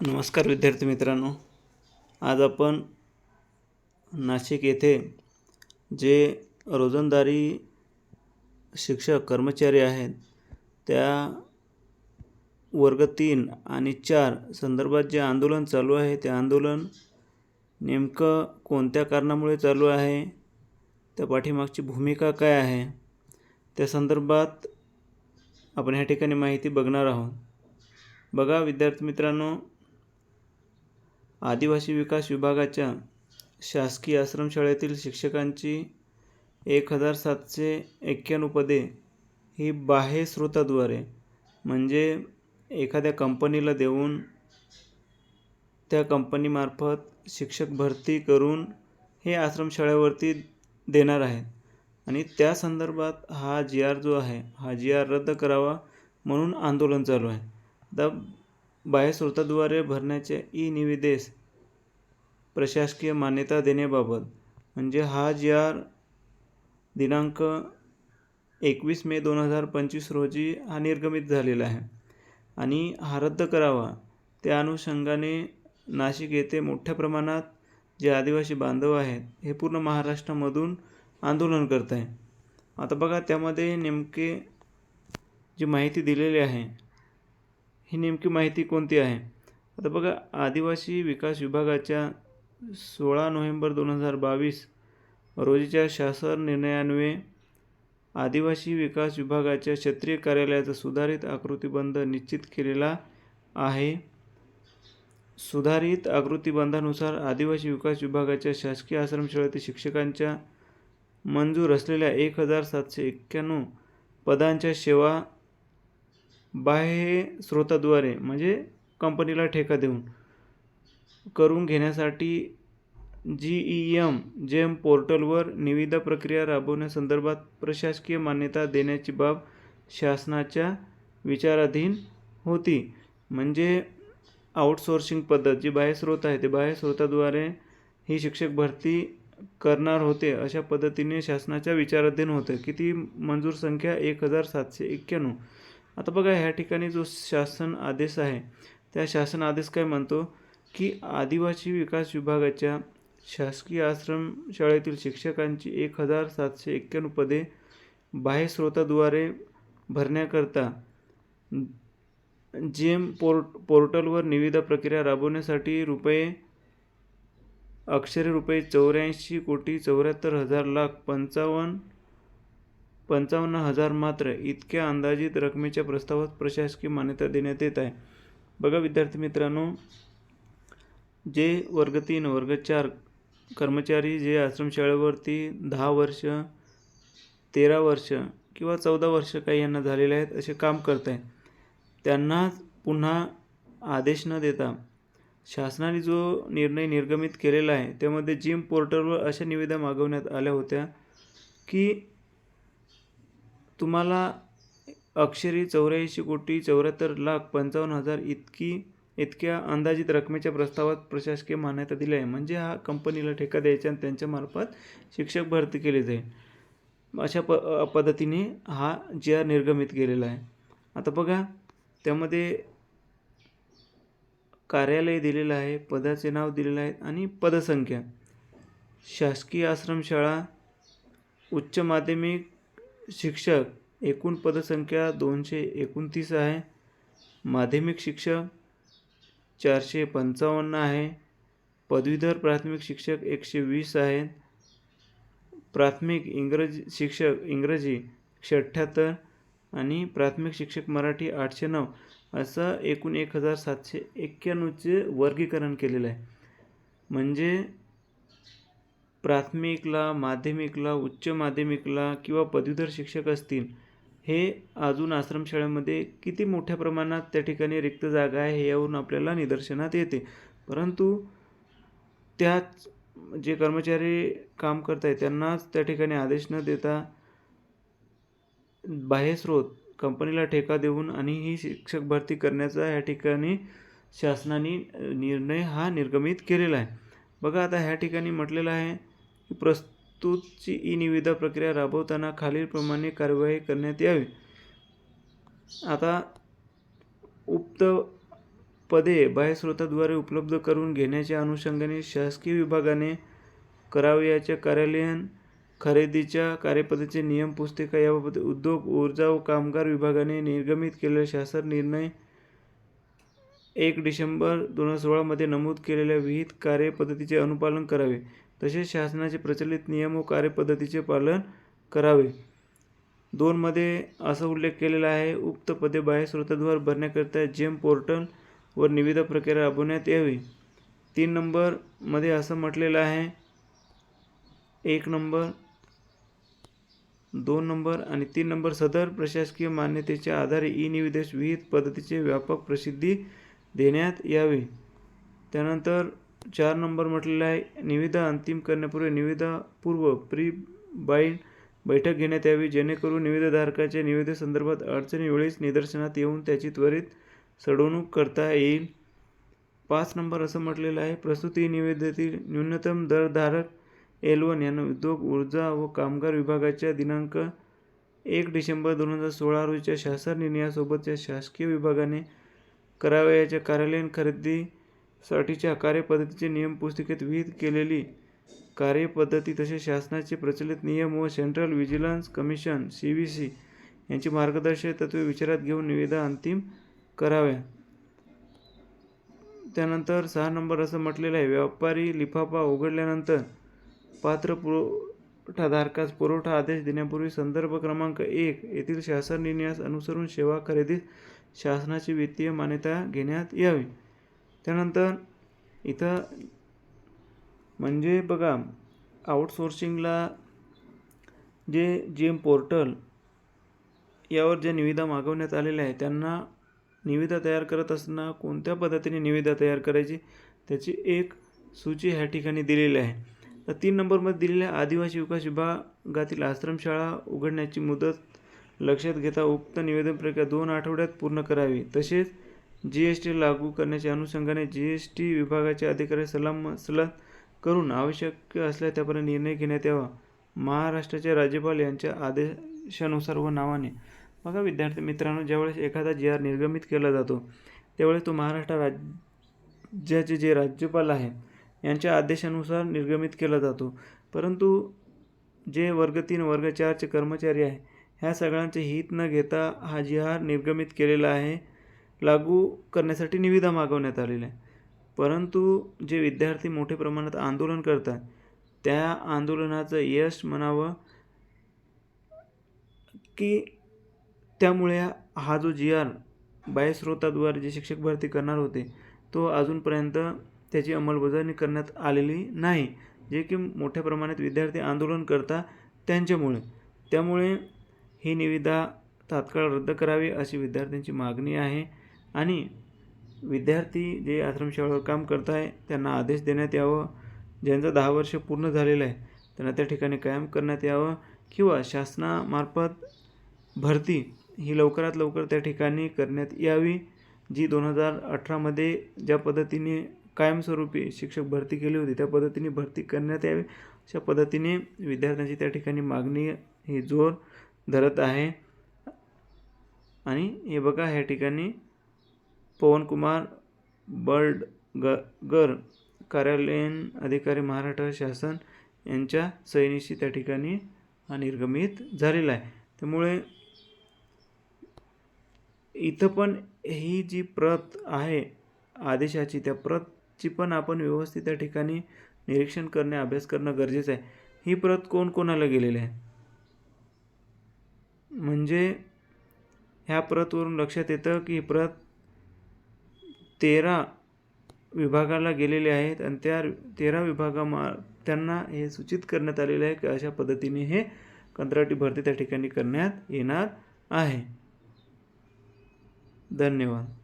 नमस्कार विद्यार्थी मित्रांनो. आज आपण नाशिक येथे जे रोजंदारी शिक्षक कर्मचारी आहेत त्या वर्ग तीन आणि चार संदर्भात जे आंदोलन चालू आहे ते आंदोलन नेमकं कोणत्या कारणामुळे चालू आहे त्या पाठीमागची भूमिका काय आहे त्या संदर्भात आपण ह्या ठिकाणी माहिती बघणार आहोत. बघा विद्यार्थी मित्रांनो आदिवासी विकास विभागाच्या शासकीय आश्रमशाळेतील शिक्षकांची एक हजार सातशे एक्क्याण्णव पदे ही बाह्य स्रोताद्वारे म्हणजे एखाद्या कंपनीला देऊन त्या कंपनीमार्फत शिक्षक भरती करून हे आश्रमशाळेवरती देणार आहेत. आणि त्या संदर्भात हा जी आर जो आहे हा जी आर रद्द करावा म्हणून आंदोलन चालू आहे. आता बाह्यस्रोताद्वारे भरण्याचे ई निविदेस प्रशासकीय मान्यता देण्याबाबत म्हणजे हा जी आर दिनांक एकवीस मे दोन हजार पंचवीस रोजी हा निर्गमित झालेला आहे आणि हा रद्द करावा त्या अनुषंगाने नाशिक येथे मोठ्या प्रमाणात जे आदिवासी बांधव आहेत हे पूर्ण महाराष्ट्रामधून आंदोलन करत आहे आता बघा त्यामध्ये नेमके जी माहिती दिलेली आहे ही नेमकी माहिती कोणती आहे? आता बघा आदिवासी विकास विभागाच्या सोळा नोव्हेंबर दोन हजार बावीस रोजीच्या शासन निर्णयान्वये आदिवासी विकास विभागाच्या क्षेत्रीय कार्यालयाचा सुधारित आकृतीबंध निश्चित केलेला आहे. सुधारित आकृतीबंधानुसार आदिवासी विकास विभागाच्या शासकीय आश्रमशाळेतील शिक्षकांच्या मंजूर असलेल्या एक हजार सातशे एक्क्याण्णव पदांच्या सेवा बाह्य स्रोताद्वारे म्हणजे कंपनीला ठेका देऊन करून घेण्यासाठी जी ई एम जेम पोर्टलवर निविदा प्रक्रिया राबवण्यासंदर्भात प्रशासकीय मान्यता देण्याची बाब शासनाच्या विचाराधीन होती. म्हणजे आउटसोर्सिंग पद्धत जी बाह्य स्रोत आहे ते बाह्य स्रोताद्वारे ही शिक्षक भरती करणार होते अशा पद्धतीने शासनाच्या विचाराधीन होतं. किती मंजूर संख्या? एक हजार सातशे एक्क्याण्णव. आता बघा ह्या ठिकाणी जो शासन आदेश आहे त्या शासन आदेश काय म्हणतो? की आदिवासी विकास विभागाच्या शासकीय आश्रम शाळेतील शिक्षकांची एक हजार सातशे एक्क्याण्णव पदे बाह्य स्रोताद्वारे भरण्याकरता जेम पोर्ट पोर्टलवर निविदा प्रक्रिया राबवण्यासाठी रुपये अक्षरे रुपये चौऱ्याऐंशी कोटी चौऱ्याहत्तर हजार लाख पंचावन्न पंचावन्न हजार मात्र इतक्या अंदाजित रकमेच्या प्रस्तावात प्रशासकीय मान्यता देण्यात येत आहे. बघा विद्यार्थी मित्रांनो जे वर्ग तीन वर्ग चार कर्मचारी जे आश्रमशाळेवरती दहा वर्ष तेरा वर्ष किंवा चौदा वर्ष काही यांना झालेले आहेत असे काम करत आहेत त्यांना पुन्हा आदेश न देता शासनाने जो निर्णय निर्गमित केलेला आहे त्यामध्ये जिम पोर्टलवर अशा निविदा मागवण्यात आल्या होत्या की तुम्हाला अक्षरी चौऱ्याऐंशी कोटी चौऱ्याहत्तर लाख पंचावन्न हजार इतकी इतक्या अंदाजित रकमेच्या प्रस्तावात प्रशासकीय मान्यता दिली आहे. म्हणजे हा कंपनीला ठेका द्यायचा आणि त्यांच्यामार्फत शिक्षक भरती केली जाईल. अशा प पद्धतीने हा जी आर निर्गमित केलेला आहे. आता बघा त्यामध्ये कार्यालय दिलेलं आहे पदाचे नाव दिलेलं आहे आणि पदसंख्या. शासकीय आश्रमशाळा उच्च माध्यमिक शिक्षक एकूण पदसंख्या दोनशे एकोणतीस आहे. माध्यमिक शिक्षक चारशे पंचावन्न आहे. पदवीधर प्राथमिक शिक्षक एकशे वीस आहेत प्राथमिक इंग्रजी शिक्षक इंग्रजी एकशे अठ्ठ्याहत्तर आणि प्राथमिक शिक्षक मराठी आठशे नऊ असं एकूण एक हजार सातशे एक्क्याण्णवचे वर्गीकरण केलेलं आहे. म्हणजे प्राथमिकला माध्यमिकला उच्च माध्यमिकला किंवा पदवीधर शिक्षक असतील हे अजून आश्रमशाळेमध्ये किती मोठ्या प्रमाणात त्या ठिकाणी रिक्त जागा आहे हे यावरून आपल्याला निदर्शनात येते. परंतु त्याच जे कर्मचारी काम करत आहेत त्यांनाच त्या ठिकाणी आदेश न देता बाह्य स्रोत कंपनीला ठेका देऊन आणि ही शिक्षक भरती करण्याचा या ठिकाणी शासनाने निर्णय हा निर्गमित केलेला आहे. बघा आता ह्या ठिकाणी म्हटलेलं आहे प्रस्तुतची ई निविदा प्रक्रिया राबवताना खालीलप्रमाणे कार्यवाही करण्यात यावी. आता उक्त पदे बाह्यस्रोताद्वारे उपलब्ध करून घेण्याच्या अनुषंगाने शासकीय विभागाने करावयाच्या कार्यालयीन खरेदीच्या कार्यपद्धतीचे नियम पुस्तिका याबाबत उद्योग ऊर्जा व कामगार विभागाने निर्गमित केलेला शासन निर्णय एक डिसेंबर दोन हजार सोळामध्ये नमूद केलेल्या विहित कार्यपद्धतीचे अनुपालन करावे. तसेच शासनाचे प्रचलित नियम व कार्यपद्धतीचे पालन करावे. दोनमध्ये असा उल्लेख केलेला आहे उक्त पदे बाह्य स्रोताद्वार भरण्याकरिता जेम पोर्टलवर निविदा प्रक्रिया राबवण्यात यावी. तीन नंबरमध्ये असं म्हटलेलं आहे एक नंबर दोन नंबर आणि तीन नंबर सदर प्रशासकीय मान्यतेच्या आधारे ई निविदेश विहित पद्धतीचे व्यापक प्रसिद्धी देण्यात यावी. त्यानंतर चार नंबर म्हटलेला आहे. निविदा अंतिम करण्यापूर्वी निविदापूर्व प्री बाईंड बैठक घेण्यात यावी जेणेकरून निविदाधारकाच्या निविदेसंदर्भात अडचणीवेळीच निदर्शनात येऊन त्याची त्वरित सडवणूक करता येईल. पाच नंबर असं म्हटलेलं आहे. प्रस्तुती निविदेतील न्यूनतम दरधारक एल वन यांना उद्योग ऊर्जा व कामगार विभागाच्या दिनांक एक डिसेंबर दोन हजार सोळा रोजीच्या शासन निर्णयासोबतच्या शासकीय विभागाने करावयाच्या कार्यालयीन खरेदी साठीच्या कार्यपद्धतीचे नियम पुस्तिकेत विहित केलेली कार्यपद्धती तसेच शासनाचे प्रचलित नियम व central vigilance commission C V C यांची मार्गदर्शक तत्त्वे विचारात घेऊन निविदा अंतिम कराव्या त्यानंतर सहा नंबर असं म्हटलेलं आहे व्यापारी लिफाफा उघडल्यानंतर पात्र पुरवठाधारकास पुरवठा आदेश देण्यापूर्वी संदर्भ क्रमांक एक येथील शासन निर्णयास अनुसरून सेवा खरेदीस शासनाची वित्तीय मान्यता घेण्यात यावी. त्यानंतर इथं म्हणजे बघा आउटसोर्सिंगला जे जी एम पोर्टल यावर ज्या निविदा मागवण्यात आलेल्या आहेत त्यांना निविदा तयार करत असताना कोणत्या पद्धतीने निविदा तयार करायची त्याची एक सूची ह्या ठिकाणी दिलेली आहे. तर तीन नंबरमध्ये दिलेल्या आदिवासी विकास विभागातील आश्रमशाळा उघडण्याची मुदत लक्षात घेता उक्त निवेदन प्रक्रिया दोन आठवड्यात पूर्ण करावी. तसेच जी एस टी लागू करण्याच्या अनुषंगाने जी एस टी विभागाचे अधिकारी सलाम सलत करून आवश्यक असल्या त्यापर्यंत निर्णय घेण्यात यावा. महाराष्ट्राचे राज्यपाल यांच्या आदेशानुसार व नावाने. बघा विद्यार्थी मित्रांनो ज्यावेळेस एखादा जी आर निर्गमित केला जातो त्यावेळेस तो महाराष्ट्र राज्याचे जे राज्यपाल आहे यांच्या आदेशानुसार निर्गमित केला जातो. परंतु जे वर्ग तीन वर्ग चारचे कर्मचारी आहे ह्या सगळ्यांचे हित न घेता हा जी आर निर्गमित केलेला आहे. लागू करण्यासाठी निविदा मागवण्यात आलेल्या आहे परंतु जे विद्यार्थी मोठ्या प्रमाणात आंदोलन करतात त्या आंदोलनाचं यश म्हणावं की त्यामुळे हा जो जी आर बाह्यस्रोताद्वारे जे शिक्षक भरती करणार होते तो अजूनपर्यंत त्याची अंमलबजावणी करण्यात आलेली नाही. जे की मोठ्या प्रमाणात विद्यार्थी आंदोलन करतात त्यांच्यामुळे. त्यामुळे ही निविदा तात्काळ रद्द करावी अशी विद्यार्थ्यांची मागणी आहे. आणि विद्यार्थी जे आश्रमशाळेवर काम करत आहे त्यांना आदेश देण्यात यावं. ज्यांचं दहा वर्ष पूर्ण झालेलं आहे त्यांना त्या ठिकाणी कायम करण्यात यावं किंवा शासनामार्फत भरती ही लवकरात लवकर त्या ठिकाणी करण्यात यावी जी दोन हजार अठरामध्ये ज्या पद्धतीने कायमस्वरूपी शिक्षक भरती केली होती त्या पद्धतीने भरती करण्यात यावी. अशा पद्धतीने विद्यार्थ्यांची त्या ठिकाणी मागणी ही जोर धरत आहे. आणि हे बघा ह्या ठिकाणी पवनकुमार बर्ड ग गर कार्यालयीन अधिकारी महाराष्ट्र शासन यांच्या सैनीशी त्या ठिकाणी निर्गमित झालेला आहे. त्यामुळे इथं पण ही जी प्रत आहे आदेशाची त्या प्रतची पण आपण व्यवस्थित त्या ठिकाणी निरीक्षण करणे अभ्यास करणं गरजेचं आहे. ही प्रत कोण कोणाला गेलेली आहे? म्हणजे ह्या प्रतवरून लक्षात येतं की ही प्रत तेरा विभागाला गेलेले आहेत आणि त्या तेरा विभागामा त्यांना हे सूचित करण्यात आलेलं आहे की अशा पद्धतीने हे कंत्राटी भरती त्या ठिकाणी करण्यात येणार आहे. धन्यवाद.